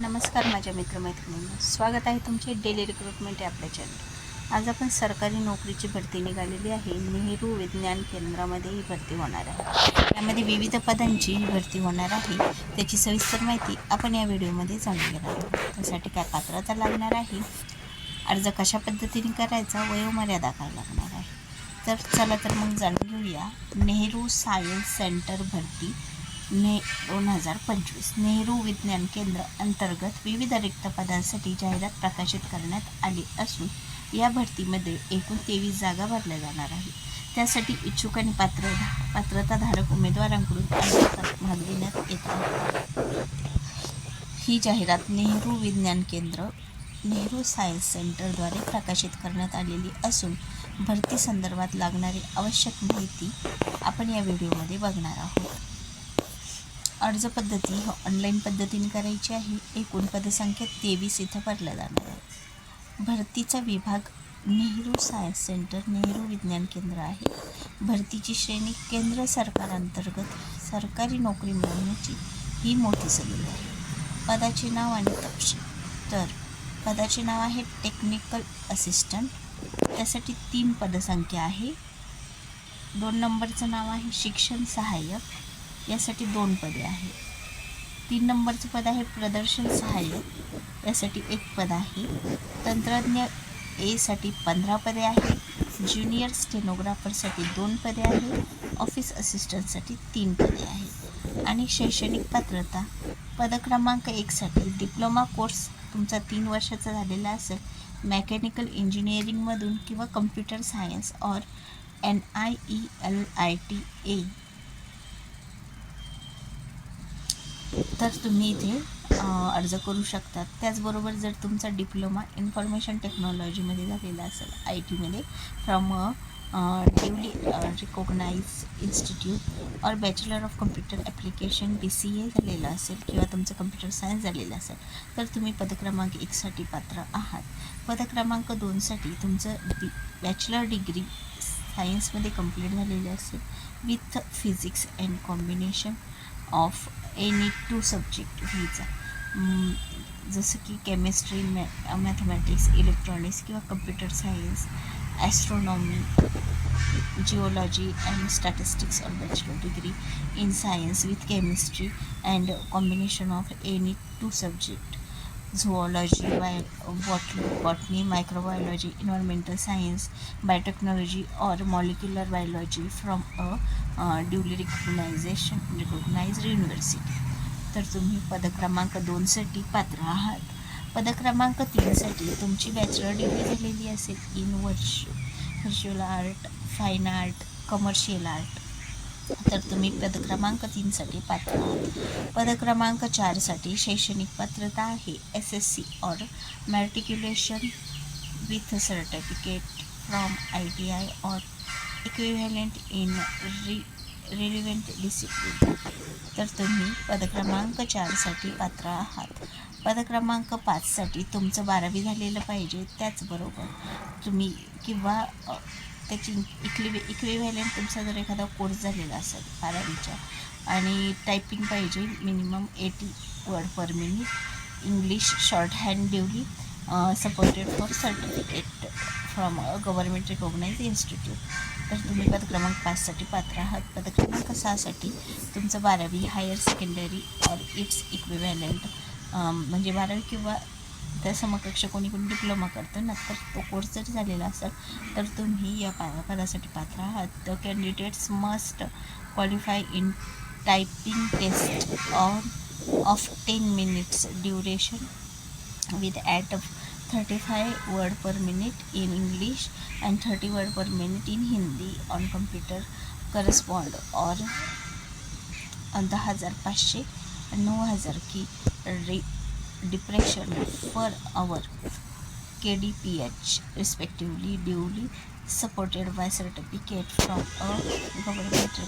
नमस्कार माझ्या मित्रमैत्रिणींना. स्वागत आहे तुमचे डेली रिक्रुटमेंट या आपल्या चॅनल आज आपण सरकारी नोकरीची भरती निघालेली आहे. नेहरू विज्ञान केंद्रामध्ये ही भरती होणार आहे. यामध्ये विविध पदांची ही भरती होणार आहे. त्याची सविस्तर माहिती आपण या व्हिडिओमध्ये जाणून घेणार आहोत. त्यासाठी काय पात्रता लागणार आहे? अर्ज कशा पद्धतीने करायचा? वयोमर्यादा काय लागणार आहे? तर चला तर मग जाणून घेऊया. नेहरू सायन्स सेंटर भरती ने दोन हजार पंचवीस नेहरू विज्ञान केंद्र अंतर्गत विविध रिक्त पदांसाठी जाहिरात प्रकाशित करण्यात आली असून या भरतीमध्ये एकूण तेवीस जागा भरल्या जाणार आहे त्यासाठी इच्छुक आणि पात्र पात्रताधारक उमेदवारांकडून अर्ज मागविण्यात येत आहे ही जाहिरात नेहरू विज्ञान केंद्र नेहरू सायन्स सेंटरद्वारे प्रकाशित करण्यात आलेली असून भरती संदर्भात लागणारी आवश्यक माहिती आपण या व्हिडिओमध्ये बघणार आहोत. अर्ज पद्धती ही ऑनलाईन पद्धतीने करायची आहे. एकूण पदसंख्या तेवीस इथं भरल्या जाणार आहे भरतीचा विभाग नेहरू सायन्स सेंटर नेहरू विज्ञान केंद्र आहे. भरतीची श्रेणी केंद्र सरकारांतर्गत सरकारी नोकरी मिळवण्याची ही मोठी संधी आहे. पदाचे नाव आणि तपशील. तर पदाचे नाव आहे टेक्निकल असिस्टंट त्यासाठी तीन पदसंख्या आहे. दोन नंबरचं नाव आहे शिक्षण सहाय्यक. यासाठी दोन पदे आहेत. तीन नंबरचं पद आहे प्रदर्शन सहाय्यक. यासाठी एक पद आहे. तंत्रज्ञ एसाठी पंधरा पदे आहे ज्युनियर स्टेनोग्राफरसाठी दोन पदे आहे ऑफिस असिस्टंटसाठी तीन पदे आहे आणि शैक्षणिक पात्रता. पद क्रमांक एकसाठी डिप्लोमा कोर्स तुमचा तीन वर्षाचा झालेला असेल. मेकॅनिकल इंजिनिअरिंगमधून किंवा computer science or N I E L I T A तर तुम्ही इथे अर्ज करू शकतात. त्याचबरोबर जर तुमचा डिप्लोमा इन्फॉर्मेशन टेक्नॉलॉजीमध्ये झालेला असेल आय टीमध्ये from duly recognise institute or bachelor of computer application B C A झालेलं असेल किंवा तुमचं कम्प्युटर सायन्स झालेलं असेल तर तुम्ही पदक्रमांक एकसाठी पात्र आहात. पदक्रमांक दोनसाठी तुमचं बी बॅचलर डिग्री सायन्समध्ये कंप्लीट झालेली असेल with physics and combination of any two subject घ्यायचा जसं की केमिस्ट्री मॅ मॅथमॅटिक्स इलेक्ट्रॉनिक्स किंवा computer science astronomy geology and statistics or bachelor degree in science with chemistry and combination of any two subject zoology by botany botany microbiology environmental science biotechnology or molecular biology from a duly recognisation recognise university तर तुम्ही पदक्रमांक दोनसाठी पात्र आहात. पदक्रमांक तीनसाठी तुमची bachelor degree झालेली असेल in वर्ष visual art fine art commercial art तर तुम्ही पदक्रमांक तीनसाठी पात्र आहात. पदक्रमांक चारसाठी शैक्षणिक पात्रता आहे. S S C or matriculation with certificate from I T I or equivalent in re relevant discipline तर तुम्ही पदक्रमांक चारसाठी पात्र आहात. पदक्रमांक पाचसाठी तुमचं बारावी झालेलं पाहिजे. त्याचबरोबर तुम्ही किंवा त्याची इक्विवे इक्विव्हॅलेंट तुमचा जर एखादा कोर्स झालेला असेल बारावीच्या आणि टायपिंग पाहिजे minimum eighty word per minute English shorthand duly supported for certificate from a government recognise institute तर तुम्ही पदक्रमांक पाचसाठी पात्र आहात. पदक्रमांक सहासाठी तुमचं बारावी higher secondary or its equivalent म्हणजे बारावी किंवा त्या समकक्ष कोणी कोणी डिप्लोमा करतं. ना तर तो कोर्स जरी झालेला असेल तर तुम्ही या पा पदासाठी पात्र आहात. The candidates must qualify in typing test on of ten minutes duration with at thirty five word per minute in English and thirty word per minute in Hindi on computer correspond or दहा हजार पाचशे नऊ हजार key रि depression per hour K D P H respectively duly supported by certificate from a government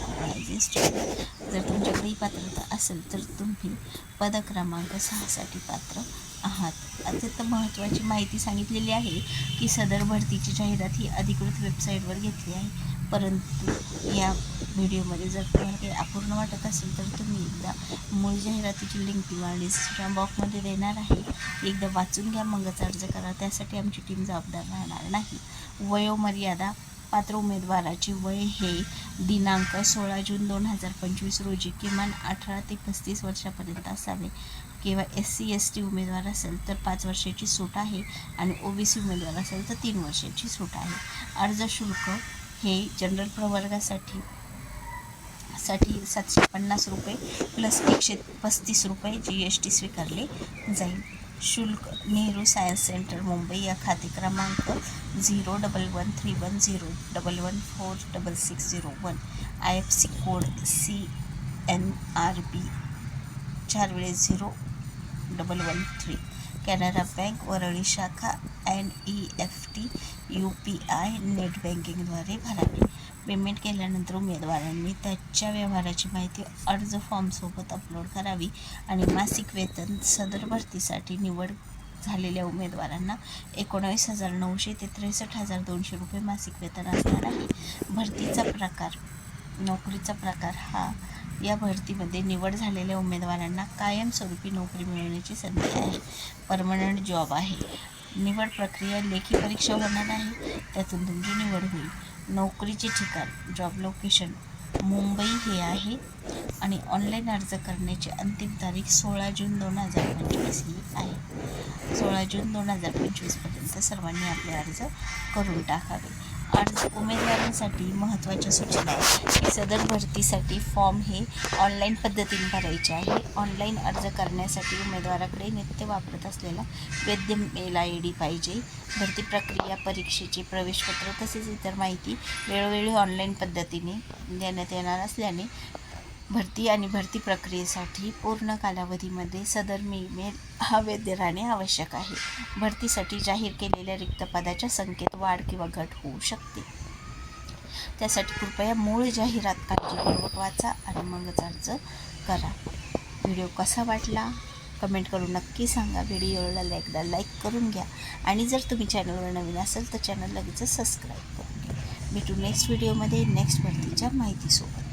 जर तुमच्याकडे पात्रता असेल तर तुम्ही पद क्रमांक सहासाठी पात्र आहात. अत्यंत महत्त्वाची माहिती सांगितलेली आहे की सदर भरतीची जाहिरात ही अधिकृत वेबसाईटवर घेतली आहे. परंतु या व्हिडिओमध्ये जर तुम्हाला काही अपूर्ण वाटत असेल तर तुम्ही एकदा मूळ जाहिरातीची लिंक किंवा डिस्क्रिप्शन बॉक्समध्ये देणार आहे. एकदा वाचून घ्या मगच अर्ज करा. त्यासाठी आमची टीम जबाबदार राहणार नाही. वयोमर्यादा पात्र उमेदवाराचे वय हे दिनांक सोळा जून दोन हजार पंचवीस रोजी किमान अठरा ते पस्तीस वर्षापर्यंत असावे. किंवा एस सी एस टी उमेदवार असेल तर पाच वर्षाची सूट आहे आणि ओ बी सी उमेदवार असेल तर तीन वर्षाची सूट आहे. अर्ज शुल्क हे जनरल प्रवर्गासाठी साठी सातशे पन्नास रुपये प्लस एकशे पस्तीस रुपये जी एस टी स्वीकारले जाईल. शुल्क नेहरू सायन्स सेंटर मुंबई या खाते क्रमांक zero double one three one zero double one four double six zero one I F C code C N R B चार वेळेस zero double one three Canara bank Worli शाखा and E F T U P I net बँकिंगद्वारे भरावे. Payment केल्यानंतर उमेदवारांनी त्याच्या व्यवहाराची माहिती अर्ज फॉर्मसोबत अपलोड करावी आणि मासिक वेतन सदर भरतीसाठी निवड झालेल्या उमेदवारांना एकोणावीस हजार नऊशे ते त्रेसष्ट हजार दोनशे रुपये मासिक वेतन असणार आहे. भरतीचा प्रकार नोकरीचा प्रकार हा या भरतीमध्ये निवड झालेल्या उमेदवारांना कायमस्वरूपी नोकरी मिळवण्याची संधी आहे. परमनंट जॉब आहे. निवड प्रक्रिया लेखी परीक्षा होणार आहे. त्यातून तुमची निवड होईल. नोकरीचे ठिकाण जॉब लोकेशन मुंबई हे आहे. आणि ऑनलाईन अर्ज करण्याची अंतिम तारीख सोळा जून दोन हजार पंचवीस ही आहे. सोळा जून दोन हजार पंचवीसपर्यंत सर्वांनी आपले अर्ज करून टाकावे. अर्ज उमेदवारांसाठी महत्त्वाच्या सूचना आहेत. की सदर भरतीसाठी फॉर्म हे ऑनलाईन पद्धतीने भरायचे आहे. ऑनलाईन अर्ज करण्यासाठी उमेदवाराकडे नित्य वापरत असलेला वैद्य मेल आय डी पाहिजे. भरती प्रक्रिया परीक्षेचे प्रवेशपत्र तसेच इतर माहिती वेळोवेळी ऑनलाईन पद्धतीने देण्यात येणार असल्याने भरती आणि भरती प्रक्रियेसाठी पूर्ण कालावधीमध्ये सदर मेल हा वैध राहणे आवश्यक आहे. भरतीसाठी जाहीर केलेल्या रिक्त पदाच्या संख्येत वाढ किंवा घट होऊ शकते. त्यासाठी कृपया मूळ जाहिरात काळजीपूर्वक वाचा आणि मगच अर्ज करा. व्हिडिओ कसा वाटला? कमेंट करून नक्की सांगा. व्हिडिओला एकदा लाईक करून घ्या आणि जर तुम्ही चॅनलवर नवीन असेल तर चॅनल लगेच सबस्क्राईब करून घ्या. भेटू नेक्स्ट व्हिडिओमध्ये नेक्स्ट भरतीच्या माहितीसोबत.